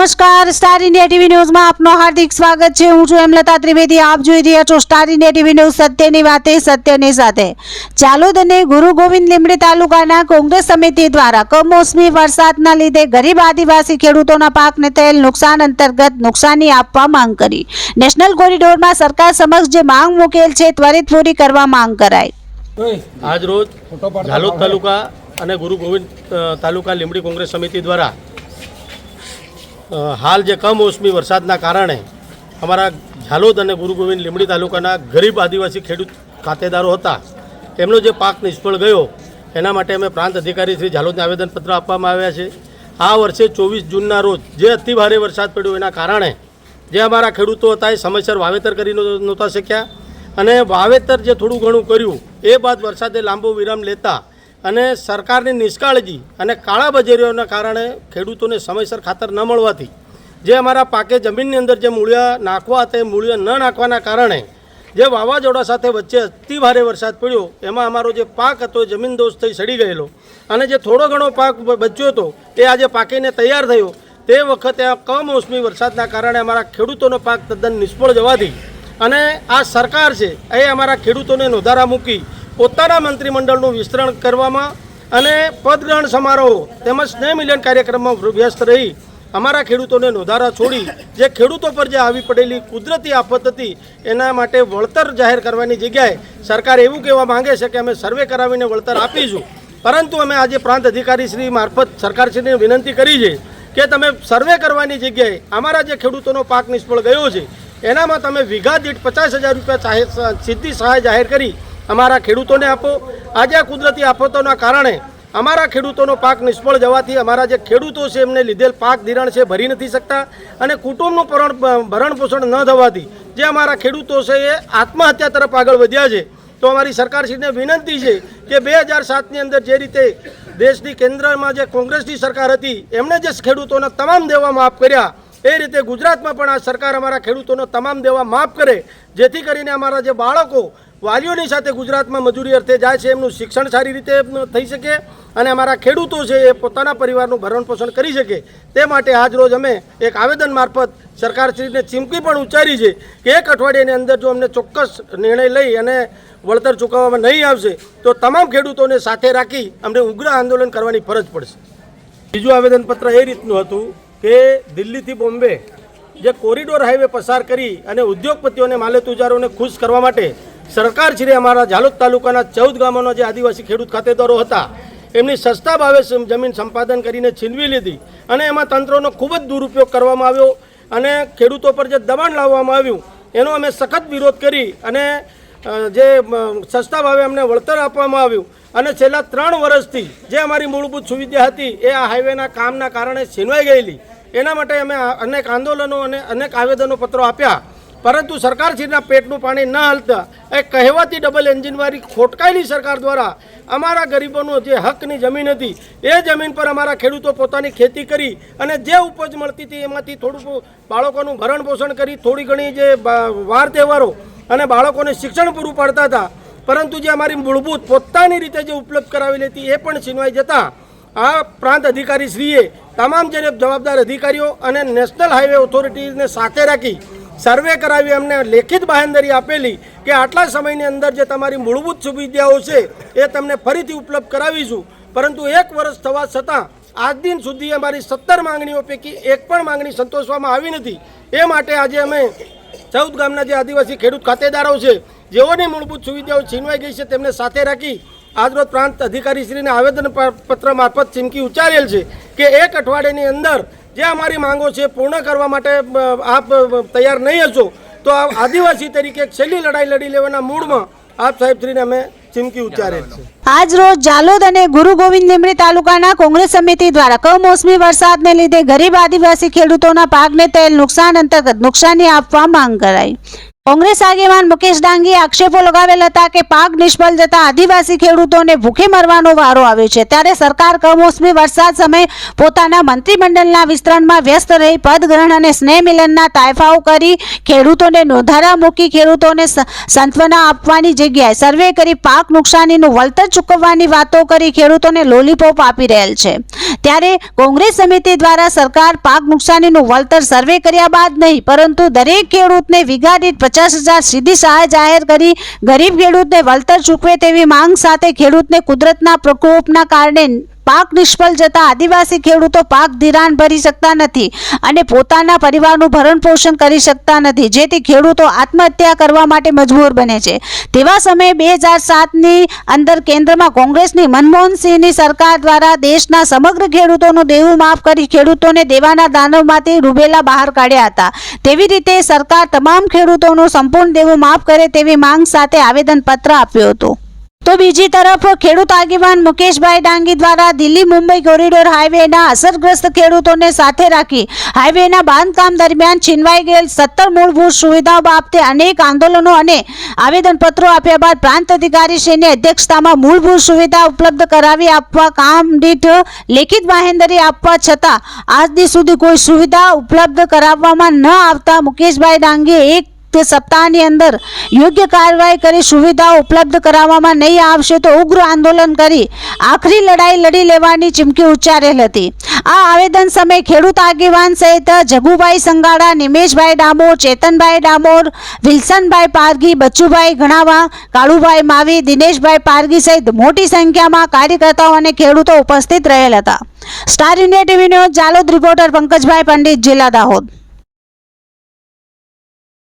નમસ્કાર star India TV ન્યૂઝમાં આપનું હાર્દિક સ્વાગત છે. હું છું હેમલતા ત્રિવેદી. આપ જોઈ રહ્યા છો સ્ટાર ઇન્ડિયા ટીવી ન્યૂઝ સત્યની વાતે સત્યની સાથે. ચાલોદ અને ગુરુ ગોવિંદ લીમડી તાલુકાના કોંગ્રેસ સમિતિ દ્વારા કમોસમી વરસાદના લીધે ગરીબ આદિવાસી ખેડૂતોના પાકને થયેલ નુકસાન અંતર્ગત નુકસાની આપવા માંગ કરી. નેશનલ કોરિડોરમાં સરકાર સમક્ષ જે માંગ મૂકેલ છે ત્વરિત પૂરી કરવા માંગ કરાઈ. આજ રોજ ઝાલોદ તાલુકા અને ગુરુ ગોવિંદ તાલુકા લીમડી કોંગ્રેસ સમિતિ દ્વારા હાલ જે કમોસમી વરસાદના કારણે અમારા ઝાલોદ અને ગુરુ ગોવિંદ લીમડી તાલુકાના ગરીબ આદિવાસી ખેડૂત ખાતેદારો હતા. એમનો જે પાક નિષ્ફળ ગયો, એના માટે અમે પ્રાંત અધિકારી શ્રી ઝાલોદને આવેદનપત્ર આપવામાં આવ્યા છે. આ વર્ષે ચોવીસ જૂનના રોજ જે અતિ ભારે વરસાદ પડ્યો એના કારણે જે અમારા ખેડૂતો હતા એ સમયસર વાવેતર કરી નહોતા- શક્યા. અને વાવેતર જે થોડું ઘણું કર્યું, એ બાદ વરસાદે લાંબો વિરામ લેતા અને સરકારની નિષ્કાળજી અને કાળા બજારીઓના કારણે ખેડૂતોને સમયસર ખાતર ન મળવાથી જે અમારા પાકે જમીનની અંદર જે મૂળિયા નાખવા હતા એ મૂળિયા ન નાખવાના કારણે જે વાવાઝોડા સાથે વચ્ચે અતિ ભારે વરસાદ પડ્યો, એમાં અમારો જે પાક હતો એ જમીન દોષ થઈ સડી ગયેલો. અને જે થોડો ઘણો પાક બચ્યો હતો, એ આજે પાકીને તૈયાર થયો. તે વખતે આ કમોસમી વરસાદના કારણે અમારા ખેડૂતોનો પાક તદ્દન નિષ્ફળ જવાથી અને આ સરકાર છે, એ અમારા ખેડૂતોને નોધારા મૂકી પોતાના મંત્રીમંડળનું વિસ્તરણ કરવામાં અને પદગ્રહણ સમારોહ તેમજ સ્નેહ મિલન કાર્યક્રમમાં વ્યસ્ત રહી અમારા ખેડૂતોને નોધારા છોડી જે ખેડૂતો પર જે આવી પડેલી કુદરતી આફત હતી, એના માટે વળતર જાહેર કરવાની જગ્યાએ સરકાર એવું કહેવા માંગે છે કે અમે સર્વે કરાવીને વળતર આપીશું. પરંતુ અમે આજે પ્રાંત અધિકારી શ્રી મારફત સરકારશ્રીને વિનંતી કરી છે કે તમે સર્વે કરવાની જગ્યાએ અમારા જે ખેડૂતોનો પાક નિષ્ફળ ગયો છે, એનામાં તમે વીઘા દીઠ પચાસ હજાર રૂપિયા સીધી સહાય જાહેર કરી અમારા ખેડૂતોને આપો. આજે આ કુદરતી આફતોના કારણે અમારા ખેડૂતોનો પાક નિષ્ફળ જવાથી અમારા જે ખેડૂતો છે એમને લીધેલ પાક ધિરાણ છે, ભરી નથી શકતા અને કુટુંબનું પરણ, ભરણ પોષણ ન થવાથી જે અમારા ખેડૂતો છે એ આત્મહત્યા તરફ આગળ વધ્યા છે. તો અમારી સરકારશ્રીને વિનંતી છે કે બે હજાર સાતની અંદર જે રીતે દેશની કેન્દ્રમાં જે કોંગ્રેસની સરકાર હતી એમણે જે ખેડૂતોના તમામ દેવા માફ કર્યા, એ રીતે ગુજરાતમાં પણ આ સરકાર અમારા ખેડૂતોનો તમામ દેવા માફ કરે, જેથી કરીને અમારા જે બાળકો વાલીઓની સાથે ગુજરાતમાં મજૂરી અર્થે જાય છે, એમનું શિક્ષણ સારી રીતે થઈ શકે અને અમારા ખેડૂતો છે એ પોતાના પરિવારનું ભરણ પોષણ કરી શકે. તે માટે આજ રોજ અમે એક આવેદન મારફત સરકારશ્રીને ચીમકી પણ ઉચ્ચારી છે કે એક અઠવાડિયાની અંદર જો અમને ચોક્કસ નિર્ણય લઈ અને વળતર ચૂકવવામાં નહીં આવશે, તો તમામ ખેડૂતોને સાથે રાખી અમને ઉગ્ર આંદોલન કરવાની ફરજ પડશે. બીજું આવેદનપત્ર એ રીતનું હતું કે દિલ્હીથી બોમ્બે જે કોરિડોર હાઈવે પસાર કરી અને ઉદ્યોગપતિઓને માલેતુજારોને ખુશ કરવા માટે સરકાર શ્રી અમારા ઝાલોદ તાલુકાના ચૌદ ગામોના જે આદિવાસી ખેડૂત ખાતેદારો હતા, એમની સસ્તા ભાવે જમીન સંપાદન કરીને છીનવી લીધી અને એમાં તંત્રનો ખૂબ જ દુરુપયોગ કરવામાં આવ્યો અને ખેડૂતો પર જે દબાણ લાવવામાં આવ્યું, એનો અમે સખત વિરોધ કરી અને જે સસ્તા ભાવે અમને વળતર આપવામાં આવ્યું અને છેલ્લા ત્રણ વર્ષથી જે અમારી મૂળભૂત સુવિધા હતી એ આ હાઈવેના કામના કારણે છીનવાઈ ગયેલી. એના માટે અમે અનેક આંદોલનો અને અનેક આવેદનો પત્રો આપ્યા પરંતુ સરકારશ્રીના પેટનું પાણી ન હલતા એ કહેવાતી ડબલ એન્જિનવાળી ખોટકાયેલી સરકાર દ્વારા અમારા ગરીબોનો જે હકની જમીન હતી, એ જમીન પર અમારા ખેડૂતો પોતાની ખેતી કરી અને જે ઉપજ મળતી હતી એમાંથી થોડું બાળકોનું ભરણ પોષણ કરી, થોડી ઘણી જે વાર તહેવારો અને બાળકોને શિક્ષણ પૂરું પાડતા હતા. પરંતુ જે અમારી મૂળભૂત પોતાની રીતે જે ઉપલબ્ધ કરાવેલી હતી, એ પણ છીનવાઈ જતા આ પ્રાંત અધિકારી શ્રીએ તમામ જે જવાબદાર અધિકારીઓ અને નેશનલ હાઈવે ઓથોરિટીને સાથે રાખી સર્વે કરાવી અમને લેખિત બાહેંધરી આપેલી કે આટલા સમયની અંદર જે તમારી મૂળભૂત સુવિધાઓ છે, એ તમને ફરીથી ઉપલબ્ધ કરાવીશું. પરંતુ એક વર્ષ થવા છતાં, આજ દિન સુધી અમારી સત્તર માંગણીઓ પૈકી એક પણ માંગણી સંતોષવામાં આવી નથી. એ માટે આજે અમે ચૌદ ગામના જે આદિવાસી ખેડૂત ખાતેદારો છે, જેઓની મૂળભૂત સુવિધાઓ છીનવાઈ ગઈ છે, તેમને સાથે રાખી આજરોજ પ્રાંત અધિકારીશ્રીને આવેદન પ- પત્ર મારફત ચીમકી ઉચ્ચારેલ છે કે એક અઠવાડિયાની અંદર જે અમારી માંગો છે પૂર્ણ કરવા માટે આપ તૈયાર નહીં હશો, તો આદિવાસી તરીકે છેલ્લી લડાઈ લડી લેવાના મૂળમાં આપ સાહેબશ્રીને અમે ચીમકી ઉચ્ચારેલ છે આજ રોજ જાલોદ અને ગુરુ ગોવિંદ લીમડી તાલુકાના કોંગ્રેસ સમિતિ દ્વારા કમોસમી વરસાદને લીધે ગરીબ આદિવાસી ખેડૂતોના પાકને થયેલ નુકસાન અંતર્ગત નુકસાની આપવા માંગ કરાઈ. કોંગ્રેસ આગેવાન મુકેશ ડાંગીએ આક્ષેપો લગાવેલ હતા કે પાક નિષ્ફળ જતા આદિવાસી ખેડૂતોને ભૂખે મરવાનો વારો આવ્યો છે. ત્યારે સરકાર કમોસમી વરસાદ સમયે પોતાના મંત્રીમંડળના વિસ્તરણમાં વ્યસ્ત રહી પદગ્રહણ અને સ્નેહ મિલનના તાયફાઓ કરી ખેડૂતોને નોંધારા મૂકી ખેડૂતોને સંત્વના આપવાની જગ્યાએ સર્વે કરી પાક નુકસાનીનું વળતર ચૂકવવાની વાતો કરી ખેડૂતોને લોલીપોપ આપી રહેલ છે. ત્યારે કોંગ્રેસ સમિતિ દ્વારા સરકાર પાક નુકસાનીનું વળતર સર્વે કર્યા બાદ નહીં, પરંતુ દરેક ખેડૂતને વિઘાડિત પચાસ હજાર સીધી સહાય જાહેર કરી ગરીબ ખેડૂતને વળતર ચૂકવે તેવી માંગ સાથે ખેડૂતને કુદરતના પ્રકોપના કારણે પાક નિષ્ફળ જતા આદિવાસી ખેડૂતો પાક ધિરાણ ભરી શકતા નથી અને પોતાના પરિવારનું ભરણ પોષણ કરી શકતા નથી. જેથી ખેડૂતો આત્મહત્યા કરવા માટે મજબૂર બને છે. તેવા સમયે બે હજાર સાતની અંદર કેન્દ્રમાં કોંગ્રેસની મનમોહનસિંહની સરકાર દ્વારા દેશના સમગ્ર ખેડૂતોનું દેવું માફ કરી ખેડૂતોને દેવાના દાનવમાંથી રૂબેલા બહાર કાઢ્યા હતા. તેવી રીતે સરકાર તમામ ખેડૂતોનું સંપૂર્ણ દેવું માફ કરે તેવી માંગ સાથે આવેદનપત્ર આપ્યું હતું. તો બીજી તરફ ખેડૂત આગેવાન મુકેશભાઈ ડાંગી દ્વારા દિલ્હી મુંબઈ કોરિડોર હાઈવેના અસરગ્રસ્ત ખેડૂતોને સાથે રાખી હાઈવેના બાંધકામ દરમિયાન છીનવાઈ ગયેલ સત્તર મૂળભૂત સુવિધાઓ બાબતે અનેક આંદોલનો અને આવેદનપત્રો આપ્યા બાદ પ્રાંત અધિકારીશ્રીની અધ્યક્ષતામાં મૂળભૂત સુવિધા ઉપલબ્ધ કરાવી આપવા કામ દીઠ લેખિત બાહેંધરી આપવા છતાં આજ સુધી કોઈ સુવિધા ઉપલબ્ધ કરાવવામાં ન આવતા મુકેશભાઈ ડાંગીએ એક તે સપ્તાહની અંદર યોગ્ય કાર્યવાહી કરી, સુવિધાઓ ઉપલબ્ધ કરાવવામાં નહીં આવશે તો ઉગ્ર આંદોલન કરી આખરી લડાઈ લડી લેવાની ચીમકી ઉચ્ચારેલ હતી. આ આવેદન સમયે ખેડૂત આગેવાન સહિત જગુભાઈ સંગાડા, નિમેશભાઈ ડામોર, ચેતનભાઈ ડામોર, વિલ્સનભાઈ પારગી બચ્ચુભાઈ ઘણાવા, કાળુભાઈ માવી, દિનેશભાઈ પારગી સહિત મોટી સંખ્યામાં કાર્યકર્તાઓ અને ખેડૂતો ઉપસ્થિત રહેલ હતા. Star India TV news, Jhalod reporter Pankajbhai Pandit, જિલ્લા દાહોદ.